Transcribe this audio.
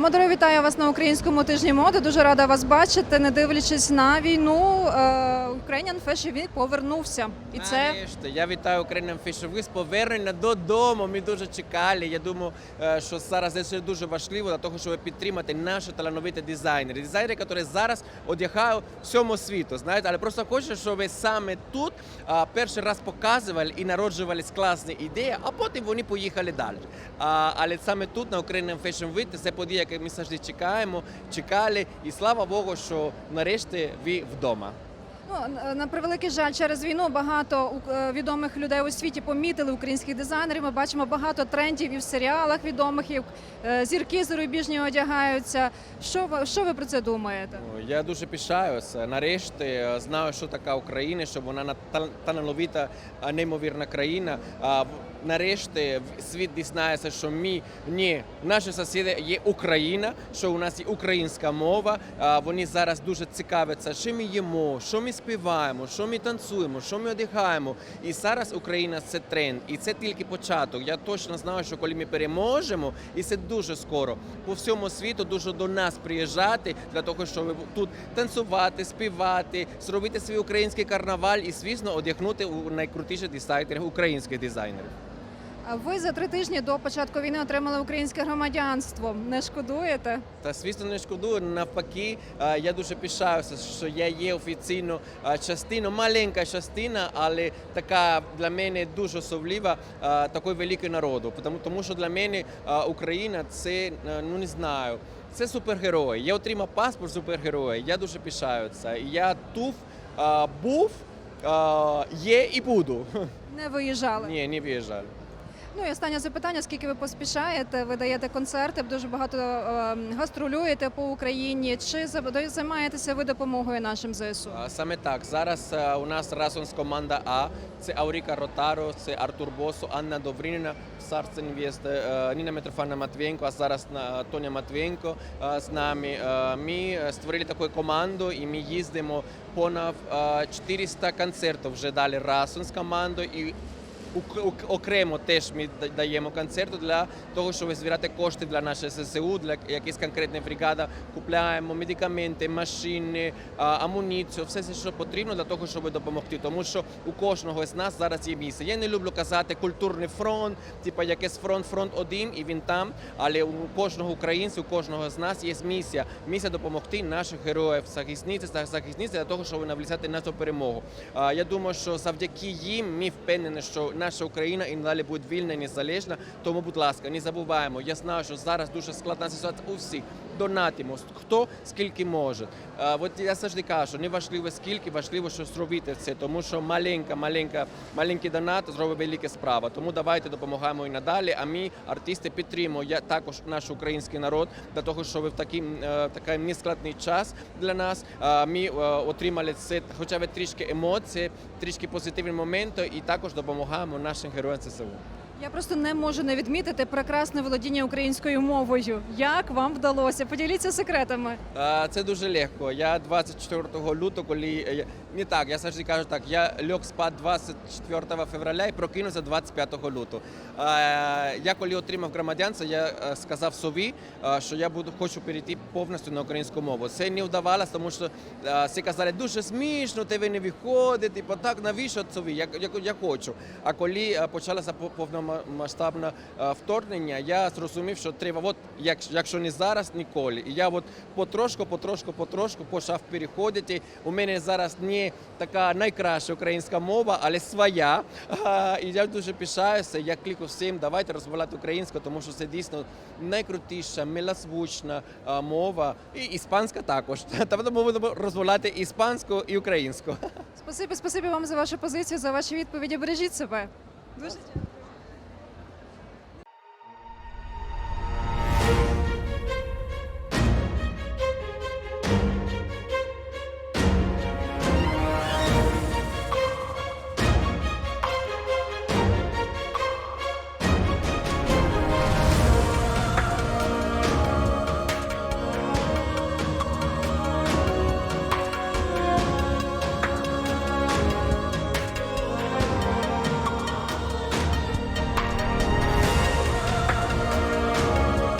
Амадоре, вітаю вас на українському тижні моди. Дуже рада вас бачити. Не дивлячись на війну, е, Ukrainian Fashion Week повернувся. І це Нарешті, я вітаю Україну Fashion Week з повернення додому. Ми дуже чекали. Я думаю, е, що зараз це дуже важливо для того, щоб підтримати наші талановиті дизайнери. Дизайнери, які зараз одягають всьому світу. Знаєте, але просто хочу, щоб саме тут перший раз показували і народжувались класні ідеї, а потім вони поїхали далі. Але саме тут на Україна Fashion Week це подія, яку ми завжди чекаємо, чекали. І слава Богу, що нарешті ви вдома. ну, на- превеликий жаль, через війну багато е, відомих людей у світі помітили українських дизайнерів. Ми бачимо багато трендів і в серіалах відомих, і е, зірки зарубіжні одягаються. Що ви що ви про це думаєте? Я дуже пишаюся. Нарешті е, знаю, що така Україна, що вона на- тал- а, неймовірна країна. Нарешті світ дізнається, що ми ні, наші сусіди є Україна, що у нас є українська мова. А, Вони зараз дуже цікавляться, що ми їмо, що ми співаємо, що ми танцюємо, що ми одягаємо. І зараз Україна це тренд, і це тільки початок. Я точно знаю, що коли ми переможемо, і це дуже скоро по всьому світу дуже до нас приїжджати для того, щоб тут танцювати, співати, зробити свій український карнаваль і, звісно, одягнути у найкрутіших дизайнерів, українських дизайнерів. Ви за три тижні до початку війни отримали українське громадянство. Не шкодуєте? Та звісно, не шкодую. Навпаки, я дуже пишаюся, що я є офіційно частиною, маленька частина, але така для мене дуже особлива такої великої народу. Тому, тому що для мене Україна це ну не знаю. Це супергерой. Я отримав паспорт супергероя. Я дуже пишаюся. Я тут був, є і буду. Не виїжджали? Ні, не виїжджаю. Ну і останнє запитання: скільки ви поспішаєте? Ви даєте концерти, дуже багато е, гастролюєте по Україні. Чи займаєтеся ви допомогою нашим ЗСУ? Саме так. Зараз е, у нас разом з команда А. Це Ауріка Ротаро, це Артур Босо, Анна Доврінина, Царство Невеста, е, Ніна Митрофана Матвієнко, а зараз на- Тоня Матвієнко е, з нами. Е, Ми е, створили таку команду і ми їздимо понад е, 400 концертів вже далі разом з командою. І окремо теж ми даємо концерти для того, щоб збирати кошти для нашої ССУ, для якісь конкретні бригади. Купляємо медикаменти, машини, амуніцію, все що потрібно для того, щоб допомогти. Тому що у кожного з нас зараз є місце. Я не люблю казати культурний фронт, типу якийсь фронт, фронт один, і він там. Але у кожного українця, у кожного з нас є місія. Місія допомогти наших героїв, захисниць та захисниць для того, щоб наближати нашу перемогу. Я думаю, що завдяки їм ми впевнені, що наша Україна і надалі буде вільна і незалежна. Тому, будь ласка, не забуваємо. Я знаю, що зараз дуже складна ситуація у всіх. Донатимо хто скільки може. А, От я завжди кажу, не важливо скільки, важливо, що зробити це, тому що маленька, маленька, маленький донат зробить велике справа. Тому давайте допомагаємо і надалі. А ми, артисти, підтримуємо я також наш український народ для того, щоб в такий, е, такий нескладний час для нас ми е, отримали це, хоча б трішки емоцій, трішки позитивні моменти, і також допомагаємо нашим героям ЦСУ. Я просто не можу не відмітити прекрасне володіння українською мовою. Як вам вдалося? Поділіться секретами. Е, Це дуже легко. Я 24 лютого, коли я- не так, я завжди кажу так, я лег спати 24 февраля і прокинувся 25 лютого. Е, Я коли отримав громадянство, я е, сказав собі, е, що я буду хочу перейти повністю на українську мову. Це не вдавалося, тому що е, всі казали, дуже смішно, тебе не виходить, типу, так, навіщо собі? Я, я, я хочу. А коли е, почалося по- повномасштабне е, вторгнення, я зрозумів, що треба, от, як, якщо не зараз, ніколи. І я от потрошку, потрошку, потрошку почав переходити. У мене зараз не така найкраща українська мова, але своя. І я дуже пишаюся. Я кліку всім, давайте розмовляти українською, тому що це дійсно найкрутіша, милозвучна мова. І іспанська також. Тобто ми будемо розмовляти іспанською і українською. Спасибі, спасибі вам за вашу позицію, за ваші відповіді. Бережіть себе. Дуже дякую.